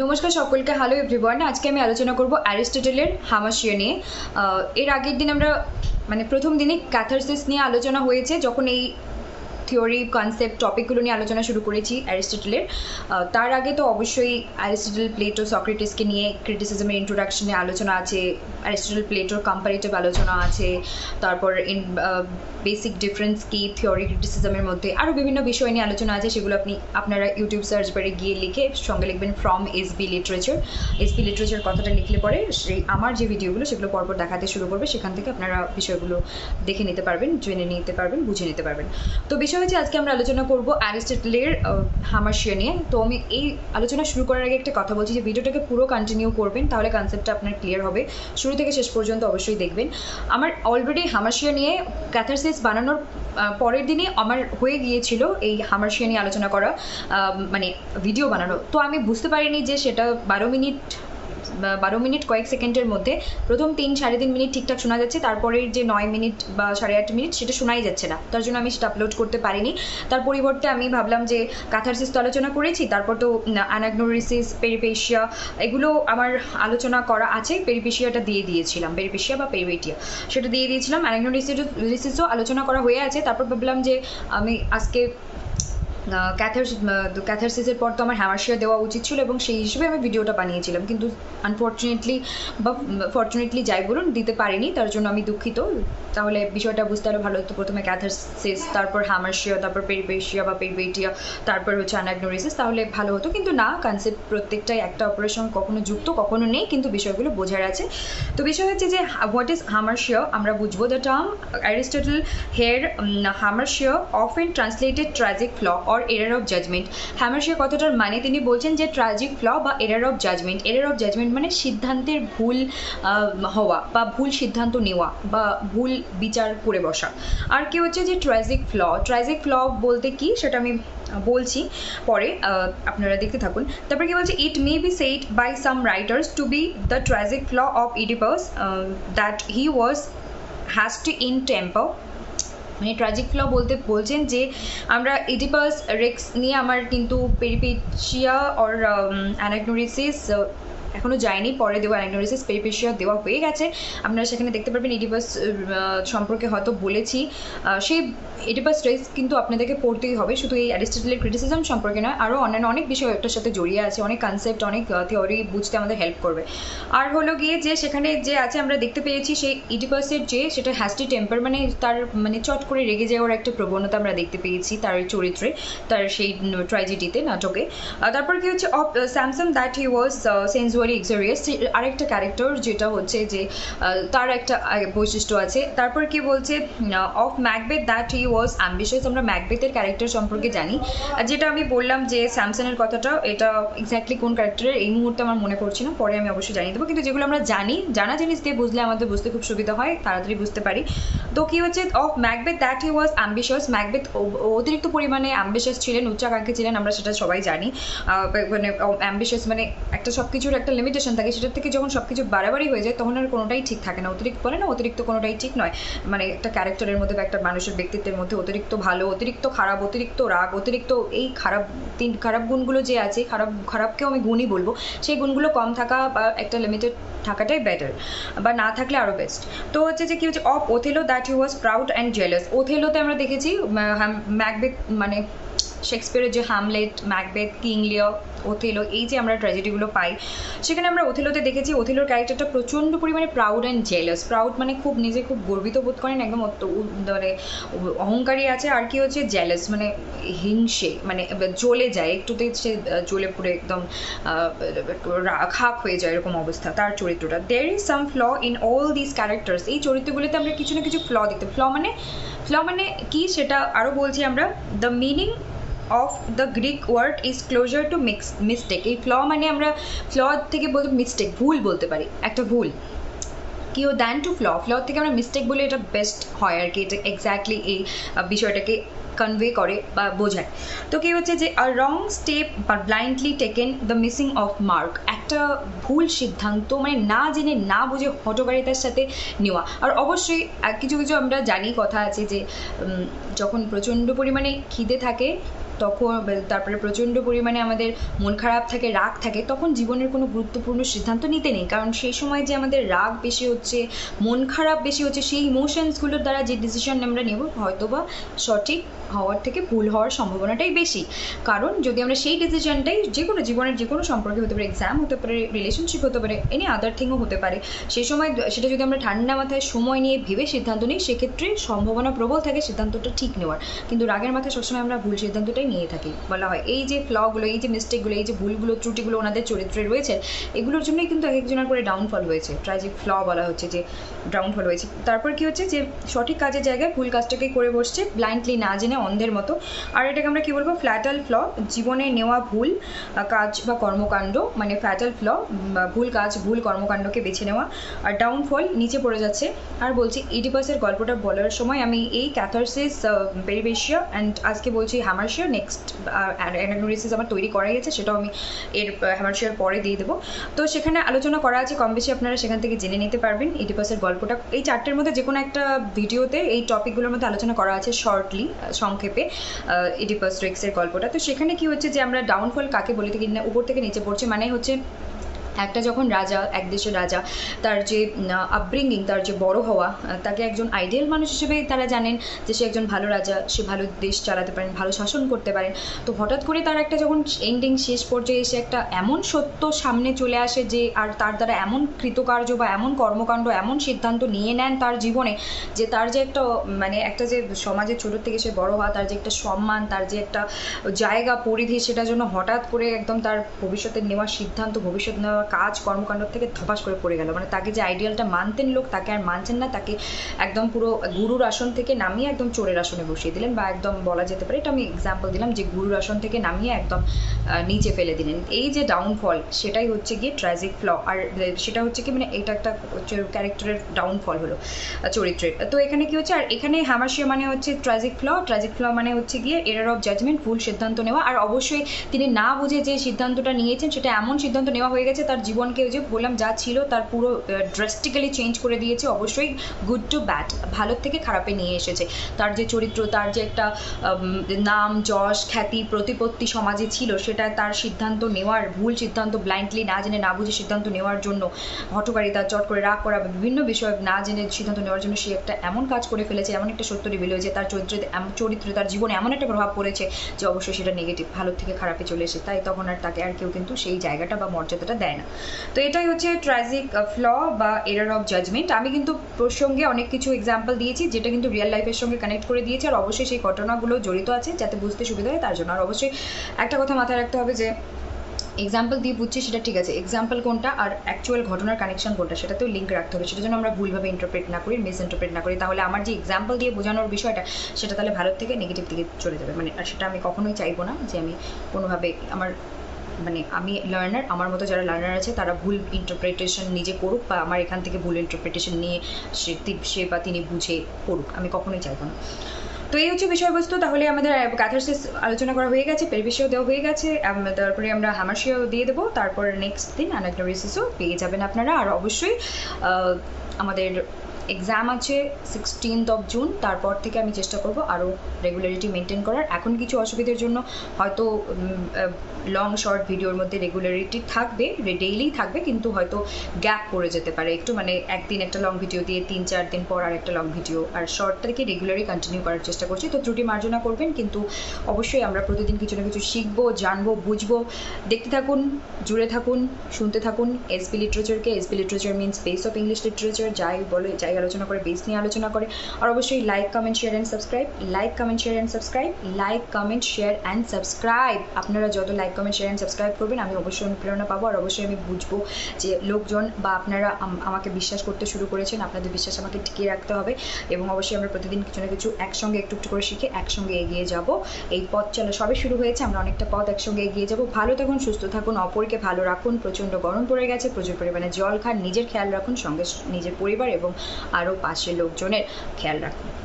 নমস্কার সকলকে hello everyone আজকে আমি আলোচনা করব অ্যারিস্টটলের হামাশিয়া নিয়ে। এর আগের দিন আমরা মানে প্রথম দিনে ক্যাথারসিস নিয়ে আলোচনা হয়েছে, যখন এই থিওরি কনসেপ্ট টপিকগুলো নিয়ে আলোচনা শুরু করেছি অ্যারিস্টটলের। তার আগে তো অবশ্যই অ্যারিস্টটল, প্লেটো, সক্রেটিসকে নিয়ে ক্রিটিসিজমের ইন্ট্রোডাকশনে আলোচনা আছে, অ্যারিস্টটল, প্লেটোর কম্পারেটিভ আলোচনা আছে, তারপর ইন বেসিক ডিফারেন্স কি থিওরি ক্রিটিসিজমের মধ্যে আরও বিভিন্ন বিষয় নিয়ে আলোচনা আছে, সেগুলো আপনি, আপনারা ইউটিউব সার্চ বারে গিয়ে লিখে সঙ্গে লিখবেন from S B literature S B literature কথাটা লিখলে পরে সেই আমার যে ভিডিওগুলো সেগুলো পরপর দেখাতে শুরু করবে, সেখান থেকে আপনারা বিষয়গুলো দেখে নিতে পারবেন, জেনে নিতে পারবেন, বুঝে নিতে পারবেন। তো বিষয় হচ্ছে, আজকে আমরা আলোচনা করব অ্যারিস্টটলের হামাশিয়া নিয়ে। তো আমি এই আলোচনা শুরু করার আগে একটা কথা বলছি যে, ভিডিওটাকে পুরো কন্টিনিউ করবেন, তাহলে কনসেপ্টটা আপনার ক্লিয়ার হবে। শুরু থেকে শেষ পর্যন্ত অবশ্যই দেখবেন। আমার অলরেডি হামাশিয়া নিয়ে ক্যাথারসিস বানানোর পরের দিনে আমার হয়ে গিয়েছিল এই হামাশিয়া নিয়ে আলোচনা করা মানে ভিডিও বানানো। তো আমি বুঝতে পারিনি যে সেটা বারো মিনিট বারো মিনিট কয়েক সেকেন্ডের মধ্যে প্রথম তিন সাড়ে তিন মিনিট ঠিকঠাক শোনা যাচ্ছে, তারপরের যে নয় মিনিট বা সাড়ে আট মিনিট সেটা শোনাই যাচ্ছে না। তার জন্য আমি সেটা আপলোড করতে পারিনি। তার পরিবর্তে আমি ভাবলাম যে কাথারসিস তো আলোচনা করেছি, তারপর তো অ্যানাগনোরিসিস পেরিপেশিয়া এগুলো আমার আলোচনা করা আছে পেরিপেশিয়াটা দিয়ে দিয়েছিলাম পেরিপেশিয়া বা পেরিবেটিয়া সেটা দিয়ে দিয়েছিলাম অ্যানাগনোরিসিসও আলোচনা করা হয়ে আছে। তারপর ভাবলাম যে আমি আজকে ক্যাথার ক্যাথারসিসের পর তো আমার হ্যামারশিয়া দেওয়া উচিত ছিল এবং সেই হিসেবে আমি ভিডিওটা বানিয়েছিলাম। কিন্তু আনফর্চুনেটলি বা ফর্চুনেটলি যাই বলুন, দিতে পারিনি, তার জন্য আমি দুঃখিত। তাহলে বিষয়টা বুঝতে আরও ভালো হতো প্রথমে ক্যাথার্সিস তারপর হ্যামারশিয়া, তারপর পেরিপেশিয়া বা পেরিবেটিয়া তারপর হচ্ছে অ্যানাগনোরিসিস তাহলে ভালো হতো। কিন্তু না কনসেপ্ট প্রত্যেকটাই একটা সঙ্গে কখনো যুক্ত, কখনো নেই, কিন্তু বিষয়গুলো বোঝার আছে। তো বিষয় হচ্ছে যে হোয়াট ইজ হামারশিয়া আমরা বুঝব the term Aristotle here hamartia often translated tragic flaw or error of judgement hamartia কথাটার মানে তিনি বলছেন যে ট্র্যাজিক ফ্ল বা error of judgement error of judgement মানে সিদ্ধান্তের ভুল হওয়া বা ভুল সিদ্ধান্ত নেওয়া বা ভুল বিচার করে বসা। আর কি হচ্ছে যে ট্র্যাজিক ফ্ল ট্র্যাজিক ফ্ল বলতে কি সেটা আমি বলছি পরে আপনারা দেখতে থাকুন। তারপরে কি বলছে it may be said by some writers to be the tragic flaw of Oedipus that he was hasty in temper মানে ট্র্যাজিক ফ্ল বলতে বলছেন যে আমরা ইডিপাস রেক্স নিয়ে আমার কিন্তু পেরিপেচিয়া অর অ্যানাগনোরিসিস এখনও যায়নি, পরে দেওয়া অ্যানাগনোরিসিস পেরিপেশিয়া দেওয়া হয়ে গেছে। আপনারা সেখানে দেখতে পারবেন ইডিপাস সম্পর্কে হয়তো বলেছি। সেই এডিপাস রেক্স কিন্তু আপনাদেরকে পড়তেই হবে। শুধু এই অ্যারিস্টটলের ক্রিটিসিজম সম্পর্কে নয় আরও অন্যান্য অনেক বিষয় এটার সাথে জড়িয়ে আছে, অনেক কনসেপ্ট অনেক থিওরি বুঝতে আমাদের হেল্প করবে। আর হলো গিয়ে যে সেখানে যে আছে আমরা দেখতে পেয়েছি, সেই ইডিপাসের যে সেটা হ্যাস্টি টেম্পার মানে তার মানে চট করে রেগে যাওয়ার একটা প্রবণতা আমরা দেখতে পেয়েছি তার চরিত্রে, তার সেই ট্র্যাজেডিতে নাটকে। তারপর কি হচ্ছে of Samson that he was sensual uxorious আরেকটা ক্যারেক্টার যেটা হচ্ছে যে তার একটা বৈশিষ্ট্য আছে। তারপর কি বলছে of Macbeth that he was ambitious আমরা ম্যাকবেথের ক্যারেক্টার সম্পর্কে জানি। আর যেটা আমি বললাম যে স্যামসনের কথাটা, এটা এক্স্যাক্টলি কোন ক্যারেক্টারের এই মুহূর্তে আমার মনে পড়ছে না, পরে আমি অবশ্যই জানিয়ে দেবো। কিন্তু যেগুলো আমরা জানি, জানা জিনিস দিয়ে বুঝলে আমাদের বুঝতে খুব সুবিধা হয়, তাড়াতাড়ি বুঝতে পারি। তো কি হচ্ছে of Macbeth that he was ambitious Macbeth অতিরিক্ত পরিমাণে অ্যাম্বিশিয়াস ছিলেন, উচ্চাকাঙ্ক্ষী ছিলেন, আমরা সেটা সবাই জানি। মানে অ্যাম্বিশিয়াস মানে একটা সব কিছুর একটা লিমিটেশন থাকে, সেটার থেকে যখন সব কিছু বাড়াবাড়ি হয়ে যায়, তখন আর কোনোটাই ঠিক থাকে না। অতিরিক্ত বলে না, অতিরিক্ত কোনোটাই ঠিক নয়। মানে একটা ক্যারেক্টারের মধ্যে বা একটা মানুষের ব্যক্তিত্বের মধ্যে অতিরিক্ত ভালো, অতিরিক্ত খারাপ, অতিরিক্ত রাগ, অতিরিক্ত এই খারাপ তিন, খারাপ গুণগুলো যে আছে, খারাপ, খারাপকেও আমি গুণই বলব, সেই গুণগুলো কম থাকা বা একটা লিমিটেড থাকাটাই বেটার বা না থাকলে আরও বেস্ট তো হচ্ছে যে কি হচ্ছে of Othello that he was proud and jealous ওথেলোতে আমরা দেখেছি ম্যাকবেথ মানে শেক্সপিয়ারের যে হ্যামলেট ম্যাকবেথ, কিং ওথেলো, এই যে আমরা ট্র্যাজেডিগুলো পাই, সেখানে আমরা ওথেলোতে দেখেছি ওথেলোর ক্যারেক্টারটা প্রচণ্ড পরিমাণে প্রাউড অ্যান্ড জেলাস প্রাউড মানে খুব নিজে খুব গর্বিত বোধ করেন, একদম মানে অহংকারী আছে, আর কি হচ্ছে জেলাস মানে হিংসে মানে জ্বলে যায় একটুতে সে জ্বলে পুরো একদম খাপ হয়ে যায় এরকম অবস্থা তার চরিত্রটা। There is some flaw in all this characters এই চরিত্রগুলোতে আমরা কিছু না কিছু ফ্ল দেখতে ফ্ল মানে ফ্ল মানে কি সেটা আরও বলছি আমরা the meaning of the Greek word is closer to mix mistake এই ফ্ল মানে আমরা ফ্ল থেকে বলতে মিস্টেক ভুল বলতে পারি, একটা ভুল। কি ও দ্যান টু ফ্ল ফ্ল থেকে আমরা মিস্টেক বলে এটা বেস্ট হয় আর কি, এটা এক্স্যাক্টলি এই বিষয়টাকে কনভে করে বা বোঝায়। তো কি হচ্ছে যে আ রং স্টেপ বা blindly taken the missing of mark একটা ভুল সিদ্ধান্ত মানে না জেনে না বুঝে হটকারিতার সাথে নেওয়া। আর অবশ্যই কিছু কিছু আমরা জানি, কথা আছে যে যখন প্রচণ্ড পরিমাণে খিদে থাকে তখন, তারপরে প্রচণ্ড পরিমাণে আমাদের মন খারাপ থাকে, রাগ থাকে, তখন জীবনের কোনো গুরুত্বপূর্ণ সিদ্ধান্ত নিতে নেই। কারণ সেই সময় যে আমাদের রাগ বেশি হচ্ছে, মন খারাপ বেশি হচ্ছে, সেই ইমোশনসগুলোর দ্বারা যে ডিসিশন আমরা নেব হয়তো বা সঠিক হওয়ার থেকে ভুল হওয়ার সম্ভাবনাটাই বেশি। কারণ যদি আমরা সেই ডিসিশনটাই যে কোনো জীবনের যে কোনো সম্পর্কে হতে পারে এক্সাম হতে পারে রিলেশনশিপ হতে পারে এনি আদার থিংও হতে পারে, সেই সময় সেটা যদি আমরা ঠান্ডা মাথায় সময় নিয়ে ভেবে সিদ্ধান্ত নিই, সেক্ষেত্রে সম্ভাবনা প্রবল থাকে সিদ্ধান্তটা ঠিক নেওয়ার। কিন্তু রাগের মাথায় সবসময় আমরা ভুল সিদ্ধান্তটাই নিয়ে থাকি। বলা হয়, এই যে ফ্লগুলো, এই যে মিস্টেকগুলো, এই যে ভুলগুলো, ত্রুটিগুলো ওনাদের চরিত্রে রয়েছে, এগুলোর জন্যই কিন্তু এক একজনের করে ডাউনফল হয়েছে। ট্রাজিক ফ্ল বলা হচ্ছে যে ডাউনফল হয়েছে। তারপর কি হচ্ছে যে সঠিক কাজের জায়গায় ভুল কাজটাকে করে বসছে ব্লাইন্ডলি না জেনে অন্ধের মতো। আর এটাকে আমরা কি বলব? ফ্ল্যাটাল ফ্ল জীবনে নেওয়া ভুল কাজ বা কর্মকাণ্ড মানে ফ্ল্যাটাল ফ্ল ভুল কাজ, ভুল কর্মকাণ্ডকে বেছে নেওয়া। আর ডাউনফল নিচে পড়ে যাচ্ছে। আর বলছি ইডিপাসের গল্পটা বলার সময় আমি এই ক্যাথারসিস পেরিবেশিয়া অ্যান্ড আজকে বলছি হ্যামারশিয়া নেক্সট অ্যানাগনোরিসিস আমার তৈরি করাই আছে, সেটাও আমি এর হ্যামারশিয়ার পরে দিয়ে দেবো। তো সেখানে আলোচনা করা আছে, কম বেশি আপনারা সেখান থেকে জেনে নিতে পারবেন, ইডিপাসের গল্পটা। এই চারটের মধ্যে যে কোনো একটা ভিডিওতে এই টপিকগুলোর মধ্যে আলোচনা করা আছে শর্টলি সংক্ষেপে ইডিপাস রেক্সের গল্পটা। তো সেখানে কি হচ্ছে যে আমরা ডাউনফল কাকে বলে থাকি, না, উপর থেকে নিচে পড়ছে মানে হচ্ছে একটা যখন রাজা, এক দেশের রাজা, তার যে আপব্রিঙ্গিং তার যে বড় হওয়া তাকে একজন আইডিয়াল মানুষ হিসেবে তারা জানেন যে সে একজন ভালো রাজা, সে ভালো দেশ চালাতে পারেন, ভালো শাসন করতে পারেন। তো হঠাৎ করে তার একটা যখন এন্ডিং শেষ পর্যায়ে এসে একটা এমন সত্য সামনে চলে আসে যে, আর তার দ্বারা এমন কৃতকার্য বা এমন কর্মকাণ্ড, এমন সিদ্ধান্ত নিয়ে নেন তার জীবনে যে তার যে একটা মানে একটা যে সমাজে ছোট থেকে সে বড় হওয়া, তার যে একটা সম্মান, তার যে একটা জায়গা, পরিধি সেটার জন্য হঠাৎ করে একদম তার ভবিষ্যতের নেওয়া সিদ্ধান্ত, ভবিষ্যৎ নেওয়া কাজ, কর্মকাণ্ড থেকে ধপাস করে পড়ে গেল। মানে তাকে যে আইডিয়ালটা মানতেন লোক, তাকে আর মানছেন না, তাকে একদম পুরো গুরুর আসন থেকে নামিয়ে একদম চোরের আসনে বসিয়ে দিলেন বা একদম বলা যেতে পারে, এটা আমি এক্সাম্পল দিলাম যে গুরুর আসন থেকে নামিয়ে একদম নিচে ফেলে দিলেন। এই যে ডাউনফল সেটাই হচ্ছে গিয়ে ট্র্যাজিক ফ্ল আর সেটা হচ্ছে কি মানে এটা একটা ক্যারেক্টারের ডাউনফল হলো চরিত্রের। তো এখানে কি হচ্ছে, আর এখানে হামাশিয়া মানে হচ্ছে ট্র্যাজিক ফ্ল ট্র্যাজিক ফ্ল মানে হচ্ছে গিয়ে এরার অফ জাজমেন্ট ভুল সিদ্ধান্ত নেওয়া। আর অবশ্যই তিনি না বুঝে যে সিদ্ধান্তটা নিয়েছেন, সেটা এমন সিদ্ধান্ত নেওয়া হয়ে গেছে তার জীবনকে যে বললাম, যা ছিল তার পুরো ড্রাস্টিক্যালি চেঞ্জ করে দিয়েছে। অবশ্যই গুড টু ব্যাড ভালোর থেকে খারাপে নিয়ে এসেছে। তার যে চরিত্র, তার যে একটা নাম, যশ, খ্যাতি, প্রতিপত্তি সমাজে ছিল, সেটা তার সিদ্ধান্ত নেওয়ার, ভুল সিদ্ধান্ত ব্লাইন্ডলি না জেনে, না বুঝে সিদ্ধান্ত নেওয়ার জন্য হটকারিতা চট করে রাগ করা বিভিন্ন বিষয় না জেনে সিদ্ধান্ত নেওয়ার জন্য সে একটা এমন কাজ করে ফেলেছে, এমন একটা সত্য রিভিল হয়েছে, তার চরিত্রে চরিত্রে তার জীবনে এমন একটা প্রভাব পড়েছে যে অবশ্যই সেটা নেগেটিভ ভালোর থেকে খারাপে চলে এসে তাই তখন আর তাকে আর কেউ কিন্তু সেই জায়গাটা বা মর্যাদাটা দেয় না। তো এটাই হচ্ছে ট্রাজিক ফ্ল বা এরার অফ জাজমেন্ট আমি কিন্তু প্রসঙ্গে অনেক কিছু এক্সাম্পল দিয়েছি, যেটা কিন্তু রিয়েল লাইফের সঙ্গে কানেক্ট করে দিয়েছি, আর অবশ্যই সেই ঘটনাগুলো জড়িত আছে যাতে বুঝতে সুবিধা হয় তার জন্য। আর অবশ্যই একটা কথা মাথায় রাখতে হবে যে এক্সাম্পল দিয়ে বুঝছি সেটা ঠিক আছে। এক্সাম্পল কোনটা আর অ্যাকচুয়াল ঘটনার কানেকশন কোনটা সেটাতেও লিঙ্ক রাখতে হবে। সেটা জন্য আমরা ভুলভাবে ইন্টারপ্রেট না করি মিস ইন্টারপ্রেট না করি। তাহলে আমার যে এক্সাম্পল দিয়ে বোঝানোর বিষয়টা, সেটা তাহলে ভালোর থেকে নেগেটিভ দিকে চলে যাবে। মানে আর সেটা আমি কখনোই চাইব না যে আমি কোনোভাবে আমার মানে আমি লার্নার আমার মতো যারা লার্নার আছে, তারা ভুল ইন্টারপ্রিটেশন নিজে করুক বা আমার এখান থেকে ভুল ইন্টারপ্রিটেশন নিয়ে সে সে বা তিনি বুঝে পড়ুক, আমি কখনোই চাইব না। তো এই হচ্ছে বিষয়বস্তু, তাহলে আমাদের ক্যাথারসিস আলোচনা করা হয়ে গেছে পেরবেশিও দেওয়া হয়ে গেছে তারপরে আমরা হামাশিও দিয়ে দেবো, তারপর নেক্সট দিন অ্যানাগ্নোরিসিসও পেয়ে যাবেন আপনারা, আর অবশ্যই আমাদের এক্সাম আছে সিক্সটিন্থ অফ জুন তারপর থেকে আমি চেষ্টা করব আরও রেগুলারিটি মেনটেন করার। এখন কিছু অসুবিধার জন্য হয়তো লং শর্ট ভিডিওর মধ্যে রেগুলারিটি থাকবে ডেইলি থাকবে, কিন্তু হয়তো গ্যাপ পড়ে যেতে পারে। একটু মানে একদিন একটা লং ভিডিও দিয়ে তিন, চার দিন পর আর একটা লং ভিডিও আর শর্টটাকে রেগুলারই কন্টিনিউ করার চেষ্টা করছি। তো ত্রুটি মার্জনা করবেন, কিন্তু অবশ্যই আমরা প্রতিদিন কিছু না কিছু শিখব, জানব, বুঝব। দেখতে থাকুন, জুড়ে থাকুন, শুনতে থাকুন। SP লিটারেচারকে SP literature means base of English literature যাই বলে, যাই আলোচনা করে বেস নিয়ে আলোচনা করে। আর অবশ্যই like comment share and subscribe like comment share and subscribe like comment share and subscribe আপনারা যত like comment share and subscribe করবেন, আমি অবশ্যই অনুপ্রেরণা পাবো। আর অবশ্যই আমি বুঝব যে লোকজন বা আপনারা আমাকে বিশ্বাস করতে শুরু করেছেন, আপনাদের বিশ্বাস আমাকে টিকিয়ে রাখতে হবে। এবং অবশ্যই আমরা প্রতিদিন কিছু না কিছু একসঙ্গে একটু একটু করে শিখে একসঙ্গে এগিয়ে যাব। এই পথ চলা সবে শুরু হয়েছে, আমরা অনেকটা পথ একসঙ্গে এগিয়ে যাব। ভালো থাকুন, সুস্থ থাকুন, অপরকে ভালো রাখুন। প্রচণ্ড গরম পড়ে গেছে, প্রচুর পরিমাণে জল খান, নিজের খেয়াল রাখুন, সঙ্গে নিজের পরিবার এবং আরও পাশের লোকজনের খেয়াল রাখুন।